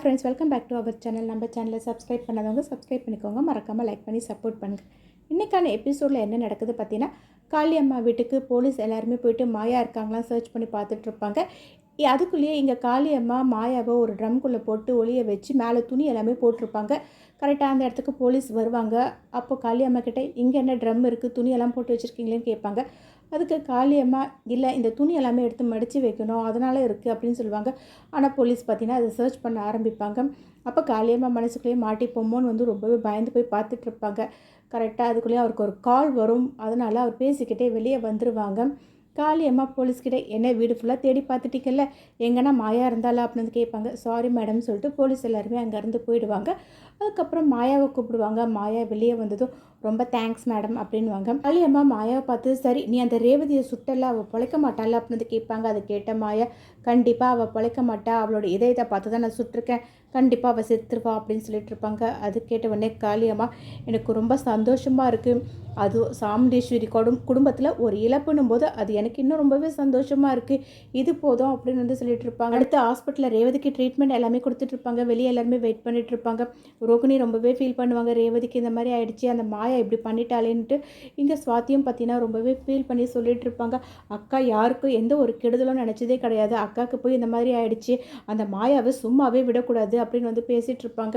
Friends welcome back to our channel நம்ம சேனலை subscribe பண்ணாதவங்க சப்ஸ்கிரைப் பண்ணிக்கோங்க. மறக்காமல் லைக் பண்ணி சப்போர்ட் பண்ணுங்கள் இன்றைக்கான எபிசோடில் என்ன நடக்குது பார்த்தீங்கன்னா காளியம்மா வீட்டுக்கு போலீஸ் எல்லாருமே போயிட்டு மாயா இருக்காங்களாம் சர்ச் பண்ணி பார்த்துட்டு இருப்பாங்க. அதுக்குள்ளேயே இங்கே காளியம்மா மாயாவை ஒரு ட்ரம்குள்ளே போட்டு ஒளிய வச்சு மேலே துணி எல்லாமே போட்டிருப்பாங்க. கரெக்டாக அந்த இடத்துக்கு போலீஸ் வருவாங்க. அப்போ காளியம்மா கிட்டே இங்கே என்ன ட்ரம் இருக்குது துணியெல்லாம் போட்டு வச்சுருக்கீங்களேன்னு கேட்பாங்க. அதுக்கு காளியம்மா இல்லை இந்த துணி எல்லாமே எடுத்து மடித்து வைக்கணும் அதனால் இருக்குது அப்படின்னு சொல்லுவாங்க. ஆனால் போலீஸ் பார்த்தீங்கன்னா அதை சர்ச் பண்ண ஆரம்பிப்பாங்க. அப்போ காளியம்மா மனசுக்குள்ளேயே மாட்டிப்போமோன்னு வந்து ரொம்பவே பயந்து போய் பார்த்துட்டு இருப்பாங்க கரெக்டாக அதுக்குள்ளேயே அவருக்கு ஒரு கால் வரும். அதனால் அவர் பேசிக்கிட்டே வெளியே வந்துடுவாங்க காளியம்மா போலீஸ்கிட்ட என்ன வீடு ஃபுல்லாக தேடி பார்த்துட்டீங்கல்ல எங்கன்னா மாயா இருந்தாலா அப்படின்னு வந்து கேட்பாங்க. சாரி மேடம் சொல்லிட்டு போலீஸ் எல்லாருமே அங்கேருந்து போயிடுவாங்க. அதுக்கப்புறம் மாயாவை கூப்பிடுவாங்க. மாயா வெளியே வந்ததும் ரொம்ப தேங்க்ஸ் மேடம் அப்படின்வாங்க காளியம்மா மாயாவை பார்த்து சரி நீ அந்த ரேவதியை சுட்டல அவள் பிழைக்க மாட்டாள் அப்படின்னு வந்து கேட்பாங்க. அதை கேட்ட மாயா கண்டிப்பாக அவள் பிழைக்க மாட்டா. அவளோட இதயத்தை பார்த்து தான் நான் சுட்டிருக்கேன். கண்டிப்பாக அவள் செத்துருவா அப்படின்னு சொல்லிட்டு இருப்பாங்க. அது கேட்ட உடனே காளியம்மா எனக்கு ரொம்ப சந்தோஷமாக இருக்குது அது சாமுண்டீஸ்வரி குடும் குடும்பத்தில் ஒரு இழப்புன்னும் போது அது எனக்கு இன்னும் ரொம்பவே சந்தோஷமாக இருக்குது இது போதும் அப்படின்னு வந்து சொல்லிட்டு இருப்பாங்க. அடுத்து ஹாஸ்பிட்டலில் ரேவதிக்கு ட்ரீட்மெண்ட் எல்லாமே கொடுத்துட்ருப்பாங்க வெளியே எல்லாருமே வெயிட் பண்ணிகிட்டு இருப்பாங்க. ரோகிணி ரொம்பவே ஃபீல் பண்ணுவாங்க. ரேவதிக்கு இந்த மாதிரி ஆயிடுச்சு அந்த மாயா இப்படி பண்ணிட்டாளேன்ட்டு இங்கே சுவாத்தியும் பார்த்தீங்கன்னா ரொம்பவே ஃபீல் பண்ணி சொல்லிட்டு இருப்பாங்க. அக்கா யாருக்கும் எந்த ஒரு கெடுதலும் நினச்சதே கிடையாது. அக்காவுக்கு போய் இந்த மாதிரி ஆயிடுச்சு. அந்த மாயாவை சும்மாவே விடக்கூடாது அப்படின்னு வந்து பேசிகிட்டு இருப்பாங்க.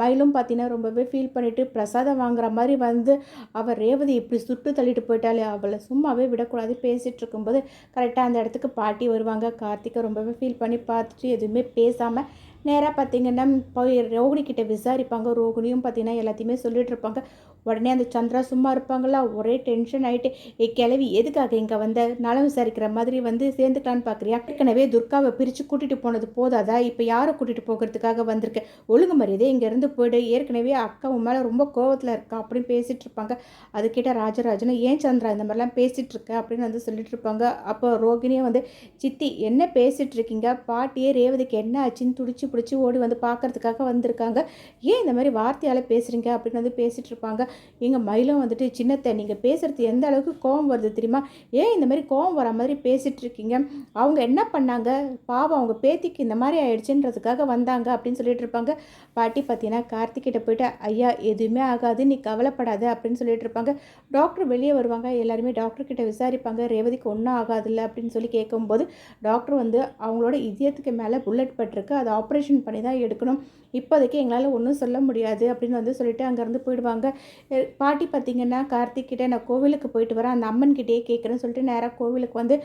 மயிலும் பார்த்தீங்கன்னா ரொம்பவே ஃபீல் பண்ணிவிட்டு பிரசாதம் வாங்குற மாதிரி வந்து அவள் ரேவதி இப்படி சுட்டு தள்ளிட்டு போயிட்டாலே அவளை சும்மாவே விடக்கூடாது பேசிகிட்டு இருக்கும்போது கரெக்டாக அந்த இடத்துக்கு பாட்டி வருவாங்க. கார்த்திகை ரொம்பவே ஃபீல் பண்ணி பார்த்துட்டு எதுவுமே பேசாமல் நேராக பார்த்தீங்கன்னா போய் ரோகிணிக்கிட்ட விசாரிப்பாங்க. ரோகிணியும் பார்த்தீங்கன்னா எல்லாத்தையுமே சொல்லிட்டு இருப்பாங்க உடனே அந்த சந்திரா சும்மா இருப்பாங்களா? ஒரே டென்ஷன் ஆகிட்டு ஏ கிளவி எதுக்காக இங்கே வந்த? நலம் விசாரிக்கிற மாதிரி வந்து சேர்ந்துக்கலான்னு பார்க்குறியா ஏற்கனவே துர்காவை பிரித்து கூட்டிகிட்டு போனது போதாதா? இப்போ யாரை கூட்டிகிட்டு போகிறதுக்காக வந்திருக்க? ஒழுங்கு மரியாதை இங்கேருந்து போயிடு. ஏற்கனவே அக்கா உன் மேலே ரொம்ப கோவத்தில் இருக்கா? அப்படின்னு பேசிகிட்டு இருப்பாங்க அது கிட்ட ராஜராஜனை ஏன் சந்திரா இந்த மாதிரிலாம் பேசிகிட்டு இருக்க அப்படின்னு வந்து சொல்லிட்டு இருப்பாங்க அப்போ ரோகிணியே வந்து சித்தி என்ன பேசிகிட்டு இருக்கீங்க பாட்டியே ரேவதிக்கு என்ன ஆச்சுன்னு துடிச்சு பிடிச்சி ஓடி வந்து பார்க்கறதுக்காக வந்திருக்காங்க. ஏன் இந்த மாதிரி வார்த்தையால் பேசுகிறீங்க அப்படின்னு வந்து பேசிகிட்டு இருப்பாங்க. எங்கள் மயிலும் வந்துட்டு சின்னத்தை நீங்கள் பேசுகிறது எந்த அளவுக்கு கோவம் வருது தெரியுமா? ஏன் இந்த மாதிரி கோவம் வர மாதிரி பேசிகிட்டு இருக்கீங்க? அவங்க என்ன பண்ணாங்க? பாவம் அவங்க பேத்திக்கு இந்த மாதிரி ஆயிடுச்சுன்றதுக்காக வந்தாங்க அப்படின்னு சொல்லிட்டு இருப்பாங்க. பாட்டி பார்த்தீங்கன்னா கார்த்திகிட்ட போயிட்டு ஐயா எதுவுமே ஆகாது நீ கவலைப்படாத அப்படின்னு சொல்லிட்டு இருப்பாங்க. டாக்டர் வெளியே வருவாங்க. எல்லாருமே டாக்டர் கிட்ட விசாரிப்பாங்க. ரேவதிக்கு ஒன்றும் ஆகாதுல்ல அப்படின்னு சொல்லி கேட்கும்போது டாக்டர் வந்து அவங்களோட இதயத்துக்கு மேலே புல்லட் பட்டிருக்கு. அதை ஆப்ரேஷன் பண்ணி தான் எடுக்கணும். இப்போதைக்கு எங்களால் ஒன்றும் சொல்ல முடியாது அப்படின்னு வந்து சொல்லிட்டு அங்கேருந்து போயிடுவாங்க. பாட்டி பார்த்திங்கன்னா கார்த்திக்கிட்டே நான் கோவிலுக்கு போயிட்டு வரேன். அந்த அம்மன் கிட்டேயே கேட்குறேன்னு சொல்லிட்டு நேராக கோவிலுக்கு வந்து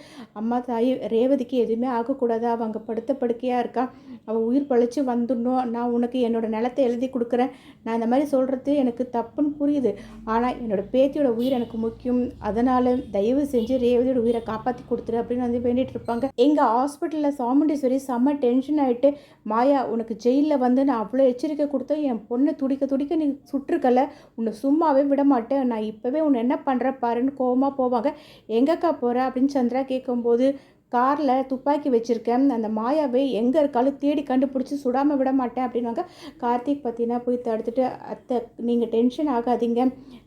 அம்மா தாய் ரேவதிக்கு எதுவுமே ஆகக்கூடாது. அவள் அங்கே படுத்த படுக்கையாக இருக்கா? அவள் உயிர் பழைச்சி வந்துடணும். நான் உனக்கு என்னோடய நிலத்தை எழுதி கொடுக்குறேன். நான் இந்த மாதிரி சொல்கிறது எனக்கு தப்புன்னு புரியுது. ஆனால் என்னோட பேத்தியோட உயிர் எனக்கு முக்கியம். அதனால் தயவு செஞ்சு ரேவதியோட உயிரை காப்பாற்றி கொடுத்துரு அப்படின்னு வந்து வேண்டிகிட்டு இருப்பாங்க. எங்கள் ஹாஸ்பிட்டலில் சாமுண்டீஸ்வரி செம்ம டென்ஷன் ஆகிட்டு மாய உனக்கு ஜெயிலில் வந்து நான் அவ்வளோ எச்சரிக்கை கொடுத்தேன் என் பொண்ணை துடிக்க துடிக்க நீ சுட்டிருக்கல உன்னை சும்மாவே விட மாட்டேன் நான் இப்போவே உன்னை என்ன பண்ணுற பாருன்னு கோவமாக போவாங்க. எங்கக்கா போகிற அப்படின்னு சந்திரா கேட்கும்போது காரில் துப்பாக்கி வச்சுருக்கேன். அந்த மாயாவை எங்கே இருக்காலும் தேடி கண்டுபிடிச்சி சுடாமல் விட மாட்டேன் அப்படின்வாங்க கார்த்திக் பார்த்தீங்கன்னா போய் தடுத்துட்டு அத்தை நீங்கள் டென்ஷன் ஆகாதீங்க.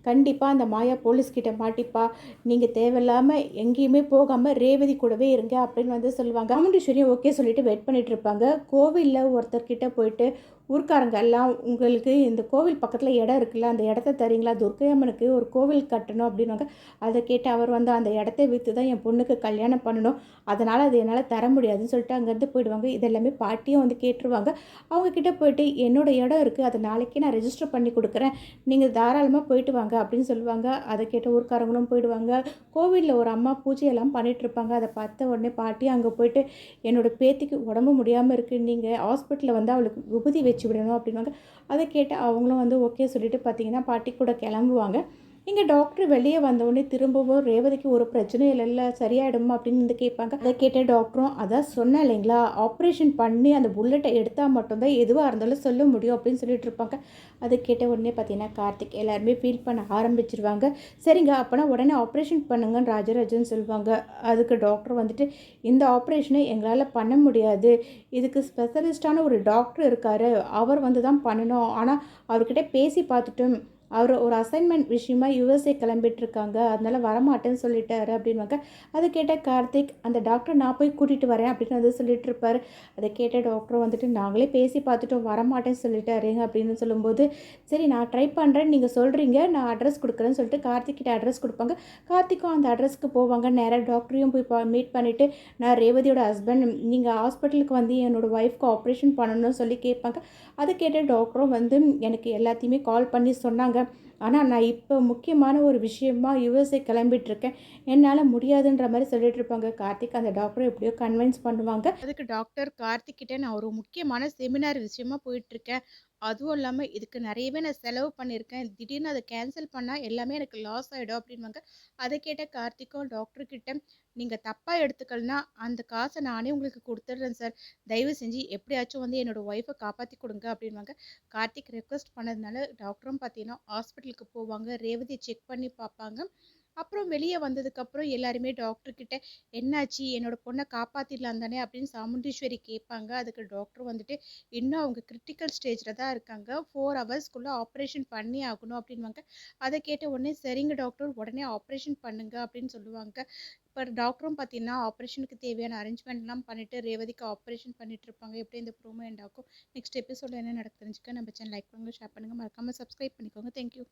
கண்டிப்பாக அந்த மாயா போலீஸ்கிட்ட மாட்டிப்பா. நீங்கள் தேவையில்லாமல் எங்கேயுமே போகாமல் ரேவதி கூடவே இருங்க அப்படின்னு வந்து சொல்லுவாங்க. சாமுண்டீஸ்வரியும் ஓகே சொல்லிட்டு வெயிட் பண்ணிகிட்டு இருப்பாங்க. கோவிலில் ஒருத்தர்கிட்ட போயிட்டு ஊர்க்காரங்க எல்லாம் உங்களுக்கு இந்த கோவில் பக்கத்தில் இடம் இருக்குல்ல அந்த இடத்த தரீங்களா? துர்க்கையம்மனுக்கு ஒரு கோவில் கட்டணும் அப்படின்னாங்க அதை கேட்டு அவர் வந்து அந்த இடத்த விற்று தான் என் பொண்ணுக்கு கல்யாணம் பண்ணணும். அதனால் அது என்னால் தர முடியாதுன்னு சொல்லிட்டு அங்கேருந்து போயிடுவாங்க. இதெல்லாமே பாட்டியும் வந்து கேட்டுருவாங்க. அவங்கக்கிட்ட போயிட்டு என்னோட இடம் இருக்குது அதை நாளைக்கே நான் ரெஜிஸ்டர் பண்ணி கொடுக்குறேன். நீங்கள் தாராளமாக போயிட்டு வாங்க அப்படின்னு சொல்லுவாங்க. அதை கேட்ட ஊர்க்காரங்களும் போயிடுவாங்க. கோவிலில் ஒரு அம்மா பூஜையெல்லாம் பண்ணிகிட்ருப்பாங்க அதை பார்த்த உடனே பாட்டி அங்கே போயிட்டு என்னோட பேத்திக்கு உடம்பு முடியாமல் இருக்குது நீங்கள் ஹாஸ்பிட்டலில் வந்து அவளுக்கு விபூதி வச்சு விடணும் அப்படின்வாங்க அதை கேட்டு அவங்களும் வந்து ஓகே சொல்லிட்டு பார்த்தீங்கன்னா பாட்டி கூட கிளம்புவாங்க. இங்கே டாக்டர் வெளியே வந்தவுடனே திரும்பவும் ரேவதிக்கு ஒரு பிரச்சனையும் இல்லைல்ல சரியாயிடுமா அப்படின்னு வந்து கேட்பாங்க. அதை கேட்ட டாக்டரும் அதான் சொன்னேன் இல்லைங்களா? ஆப்ரேஷன் பண்ணி அந்த புல்லட்டை எடுத்தால் மட்டும்தான் எதுவாக இருந்தாலும் சொல்ல முடியும் அப்படின்னு சொல்லிட்டு இருப்பாங்க. அதை கேட்ட உடனே பார்த்தீங்கன்னா கார்த்திக் எல்லாருமே ஃபீல் பண்ண ஆரம்பிச்சிருவாங்க. சரிங்க அப்போனா உடனே ஆப்ரேஷன் பண்ணுங்கன்னு ராஜராஜன் சொல்லுவாங்க அதுக்கு டாக்டர் வந்துட்டு இந்த ஆப்ரேஷனை எங்களால் பண்ண முடியாது. இதுக்கு ஸ்பெஷலிஸ்டான ஒரு டாக்டர் இருக்காரு. அவர் வந்து தான் பண்ணணும். ஆனால் அவர்கிட்ட பேசி பார்த்துட்டோம். அவர் ஒரு அசைன்மெண்ட் விஷயமா யூஎஸ்ஏ கிளம்பிட்டுருக்காங்க. அதனால வரமாட்டேன்னு சொல்லிட்டாரு அப்படின்வாங்க அதை கேட்ட கார்த்திக் அந்த டாக்டர் நான் போய் கூட்டிகிட்டு வரேன் அப்படின்னு வந்து சொல்லிட்டு இருப்பார் அதை கேட்ட டாக்டர் வந்துட்டு நாங்களே பேசி பார்த்துட்டோம். வரமாட்டேன்னு சொல்லிட்டாருங்க அப்படின்னு சொல்லும்போது சரி நான் ட்ரை பண்ணுறேன் நீங்கள் சொல்கிறீங்க நான் அட்ரஸ் கொடுக்குறேன்னு சொல்லிட்டு கார்த்திக் கிட்ட அட்ரஸ் கொடுப்பாங்க. கார்த்திக்கும் அந்த அட்ரஸ்க்கு போவாங்க. நேராக டாக்டரையும் போய் பா மீட் பண்ணிவிட்டு நான் ரேவதியோட ஹஸ்பண்ட் நீங்கள் ஹாஸ்பிட்டலுக்கு வந்து என்னோடய ஒய்ஃப்க்கு ஆப்ரேஷன் பண்ணணும்னு சொல்லி கேட்பாங்க. அதை கேட்ட டாக்டரும் வந்து எனக்கு எல்லாத்தையுமே கால் பண்ணி சொன்னாங்க. ஆனால் நான் இப்போ முக்கியமான ஒரு விஷயமா யூஎஸ்ஏ கிளம்பிட்டுருக்கேன். என்னால் முடியாதுன்ற மாதிரி சொல்லிட்டு இருப்பாங்க. கார்த்திக் அந்த டாக்டரை எப்படியோ கன்வின்ஸ் பண்ணுவாங்க. அதுக்கு டாக்டர் கார்த்திக் கிட்டே நான் ஒரு முக்கியமான செமினார் விஷயமா போயிட்டுருக்கேன். அதுவும் இல்லாமல் இதுக்கு நிறையவே நான் செலவு பண்ணியிருக்கேன். திடீர்னு அதை கேன்சல் பண்ணால் எல்லாமே எனக்கு லாஸ் ஆகிடும் அப்படின்வாங்க அதை கேட்ட கார்த்திக்கும் டாக்டர்கிட்ட நீங்கள் தப்பாக எடுத்துக்கலனா அந்த காசை நானே உங்களுக்கு கொடுத்துட்றேன் சார். தயவு செஞ்சு எப்படியாச்சும் வந்து என்னோடய ஒய்ஃபை காப்பாற்றி கொடுங்க அப்படின்வாங்க கார்த்திக் ரெக்வஸ்ட் பண்ணதுனால டாக்டரும் பார்த்தீங்கன்னா ஹாஸ்பிட்டலுக்கு போவாங்க. ரேவதியை செக் பண்ணி பார்ப்பாங்க. அப்புறம் வெளியே வந்ததுக்கப்புறம் எல்லாருமே டாக்டர்கிட்ட என்னாச்சு? என்னோட பொண்ணை காப்பாற்றிடலாம் தானே? அப்படின்னு சாமுண்டீஸ்வரி கேட்பாங்க. அதுக்கு டாக்டர் வந்துட்டு இன்னும் அவங்க கிரிட்டிக்கல் ஸ்டேஜில் தான் இருக்காங்க. ஃபோர் ஹவர்ஸ்க்குள்ளே ஆப்ரேஷன் பண்ணி ஆகணும். அப்படின்வாங்க அதை கேட்ட உடனே சரிங்க டாக்டர் உடனே ஆப்ரேஷன் பண்ணுங்க. அப்படின்னு சொல்லுவாங்க. இப்போ டாக்டரும் பார்த்தீங்கன்னா ஆப்ரேஷனுக்கு தேவையான அரேஞ்ச்மெண்ட்லாம் பண்ணிவிட்டு ரேவதிக்கு ஆப்ரேஷன் பண்ணிட்டு இருப்பாங்க. எப்படி இந்த ப்ரோமோ எண்ட் ஆகும்? நெக்ஸ்ட் எபிசோட என்ன நடக்கு தெரிஞ்சுக்க. நம்ம சேனல் லைக் பண்ணுங்கள் ஷேர் பண்ணுங்கள் மறக்காமல் சப்ஸ்கிரைப் பண்ணிக்கோங்க. தேங்க்யூ